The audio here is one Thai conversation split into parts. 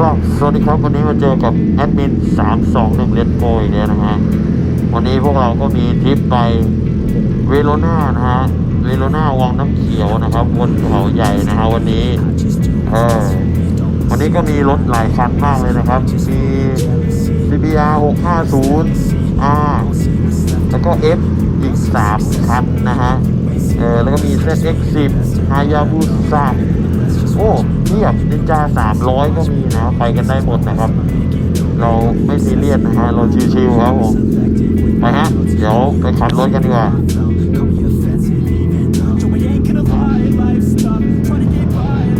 ก็ สวัสดีครับ วันนี้มาเจอกับแอดมิน321เลตโกอีกแล้วนะฮะ วันนี้พวกเราก็มีทริปไปเวโรนานะฮะ เวโรนาวังน้ำเขียวนะครับบนเขาใหญ่นะฮะวันนี้เออวันนี้ก็มีรถหลายคันมากเลยนะครับ มี CBR 650 R แล้วก็ F อีก 3 คันนะฮะ เออแล้วก็มี ZX10 Hayabusa โอ้ ทียบนินจา300ก็มีนะไปกันได้หมดนะครับ เราไม่ซีเรียสนะฮะเราชิวๆครับผมไปฮะเดี๋ยวไปขับรถกันดีกว่า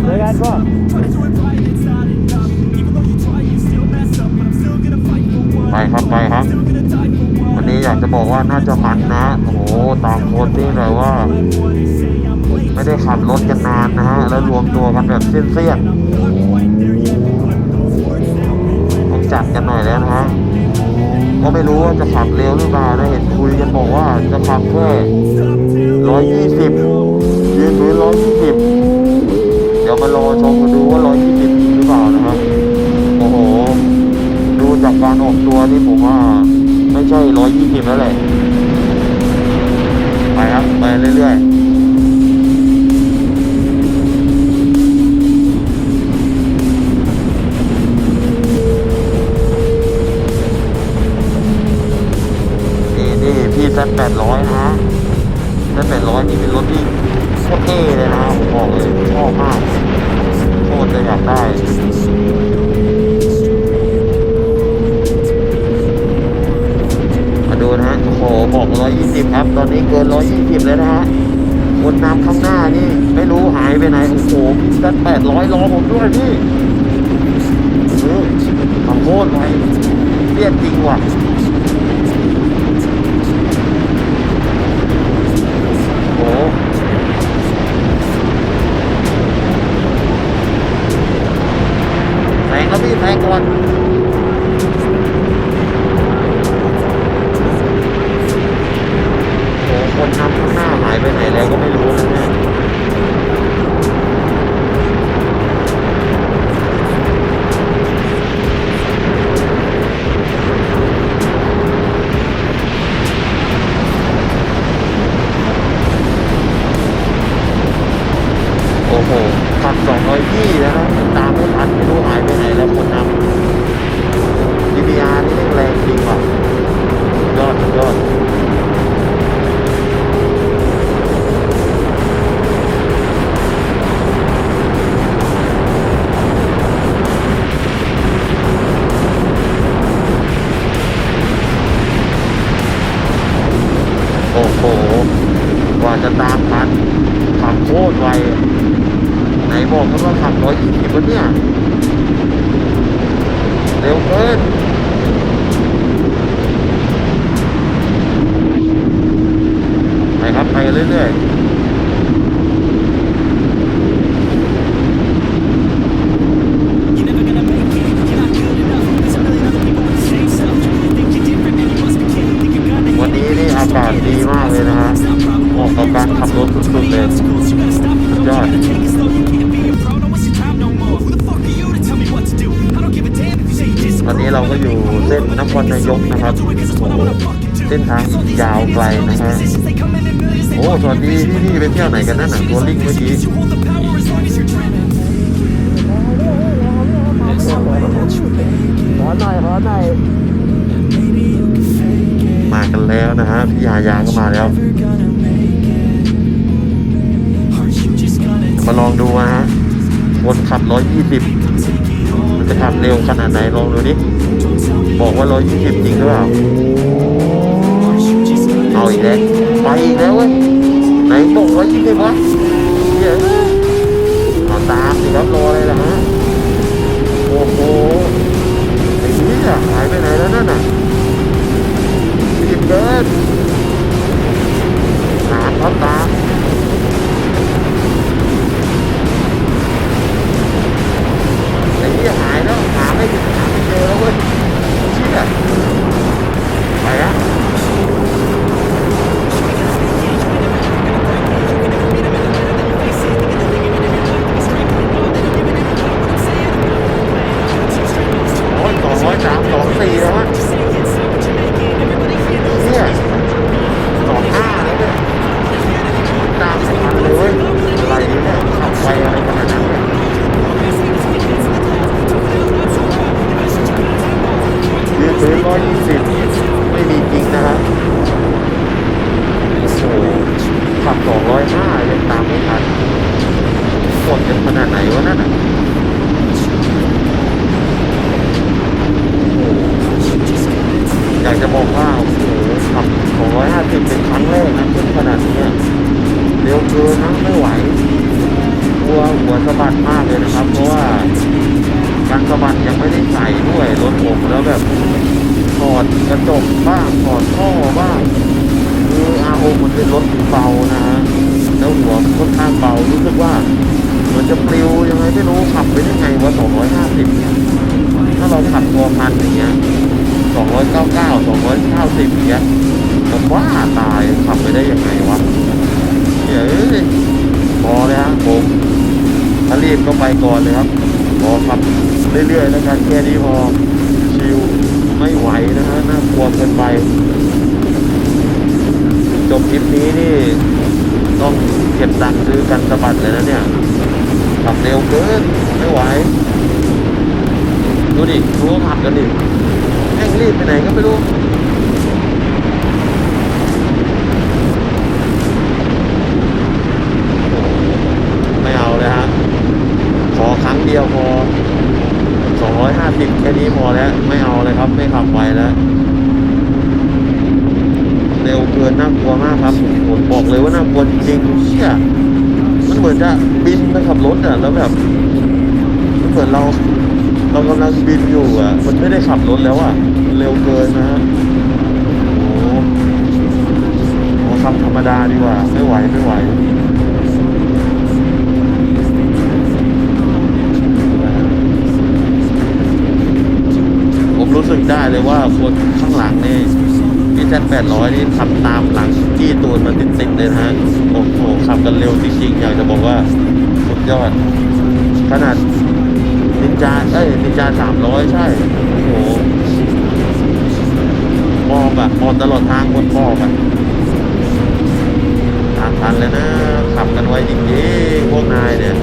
เลยกันก็ไปครับไปครับ วันนี้อยากจะบอกว่าน่าจะมันนะ โอ้โหตามโค้ดนี่เลยว่า ไม่ได้ขับรถกันนานนะฮะ แล้วรวมตัวกันแบบเสี้ยนๆต้องจัดกันหน่อยแล้วนะฮะก็ไม่รู้ว่าจะขับเร็วหรือเปล่านะเห็นคุยกันบอกว่าจะขับแค่ร้อยยี่สิบยืนพื้นร้อยยี่สิบเดี๋ยวมารอชมกันดูว่าร้อยยี่สิบหรือเปล่านะครับโอ้โห ดูจากการออกตัวนี่ผมว่าไม่ใช่ร้อยยี่สิบแล้วแหละไปครับ ไปเรื่อยๆ แซดแปดร้อยนะฮะแซดแปดร้อยนี่เป็นรถที่โคตรเท่เลยนะผมบอกเลยชอบมากโคตรจะอยากได้มาดูนะฮะโอ้โหบอก120ครับ ตอนนี้เกิน120เลยนะฮะคนนำข้างหน้านี่ ไม่รู้หายไปไหน โอ้โหพี่สัน800รอผมด้วยพี่เออทำโคตรไวเรียกจริงว่ะ งค โอ้โหกว่าจะตามทันขับโคตรไวไหนบอกกันว่าขับร้อยยี่สิบวเนี่ย เร็วเกินไปครับไปเรื่อยๆ วันนี้เราก็อยู่เส้นนครนายกนะครับเส้นทางยาวไกลนะฮะโอ้สวัสดีพี่พี่ไปเที่ยวไหนกันนั่นน่ะตัวลิงเมื่อกี้ขอหน่อยขอหน่อยมากันแล้วนะฮะพี่ยายาก็มาแล้วมาลองดูนะฮะคนขับ120 จะขับเร็วขนาดไหนลองดูดิบอกว่า120จริงหรือเปล่าเอาอีกแล้วไปอีกแล้วเว้ยไหนบอก120วะเดี๋ยวเอาตามสิครับรออะไรล่ะฮะโอ้โหไอ้นี่อะหายไปไหนแล้วนั่นน่ะรีบเดินตามครับตาม เร็วเกินนะไม่ไหวกลัวหัวสะบัดมากเลยนะครับ เพราะว่าการสะบัดยังไม่ได้ใส่ด้วยรถผมแล้วแบบถอดกระจกบ้างถอดท่อบ้างคืออาโอมันเป็นรถเบานะฮะแล้วหัวมันค่อนข้างเบารู้สึกว่าเหมือนจะปลิวยังไงไม่รู้ขับไปได้ไงวะ250เนี่ยถ้าเราขับตัวพันอย่างเงี้ยสองร้อยเก้าเก้าสองร้อยเก้าสิบเงี้ยผมว่าตายขับไปได้ยังไงวะ เดี๋ยพอเลยฮะผมถ้ารีบก็ไปก่อนเลยครับพอขับเรื่อยๆแล้วกันแค่นี้พอชิวไม่ไหวนะฮะน่ากลัวเกินไป จบคลิปนี้นี่ ต้องเก็บตังค์ซื้อกันสะบัดเลยนะเนี่ยขับเร็วเกินไม่ไหวดูดิดูเขาขับกันดิแม่งรีบไปไหนก็ไม่รู้ ไม่เอาเลยฮะ ขอครั้งเดียวพอ 250 แค่นี้พอแล้ว ไม่เอาเลยครับ ไม่ขับไวแล้ว เร็วเกินน่ากลัวมากครับผมบอกเลยว่าน่ากลัวจริงๆเชี่ยมัน เหมือนจะบินไปขับรถอะแล้วแบบเหมือนเรา เรากำลังบินอยู่อะ มันไม่ได้ขับรถแล้วอะ เร็วเกินนะฮะโอ้โหโอ้ขับธรรมดาดีกว่า ไม่ไหวไม่ไหวผมรู้สึกได้เลยว่าคนข้างหลังนี่ พี่แจ็คแปดร้อยนี่ขับตามหลังจี้ตูนมาติดๆเลยนะฮะโอ้โหขับกันเร็วจริงๆอยากจะบอกว่าสุดยอด ขนาดนินจาเอ้ยนินจาสามร้อยใช่ โอ้โหมอบอะมอบตลอดทางบนมอบอะทางทันเลยนะ ขับกันไวจริงๆพวกนายเนี่ย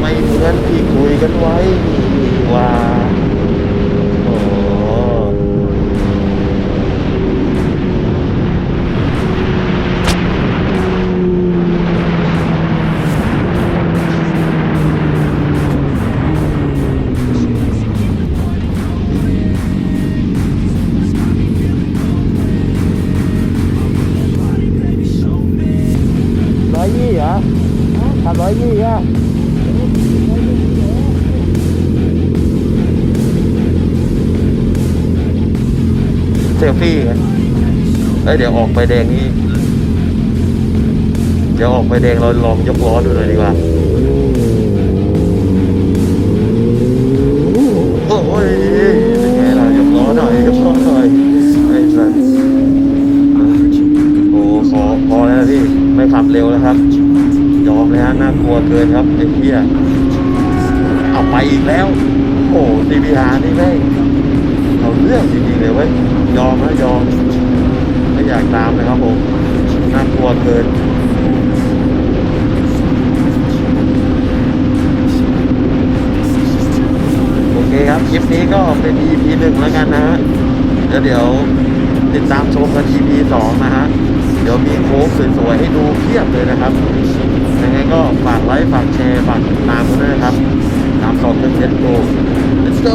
ไม่เหมือนที่คุยกันไว้ว่า ขับร้อยยี่อะเซลฟี่กันเอ้ยเดี๋ยวออกไปแดงนี่ เดี๋ยวออกไปแดงเราลองยกล้อดูเลยดีกว่า เรื่องจริงๆเลยเว้ยยอมนะยอม ไม่อยากตามเลยครับผมน่ากลัวเกินโอเคครับคลิปนี้ก็เป็น EP หนึ่งแล้วกันนะฮะแล้วเดี๋ยวติดตามชมกัน EP สองนะฮะเดี๋ยวมีโค้งสวยๆให้ดูเพียบเลยนะครับยังไงก็ฝากไลค์ฝากแชร์ฝากติดตามกันด้วยนะครับตามสองเพื่อนเจ็ดโก let's go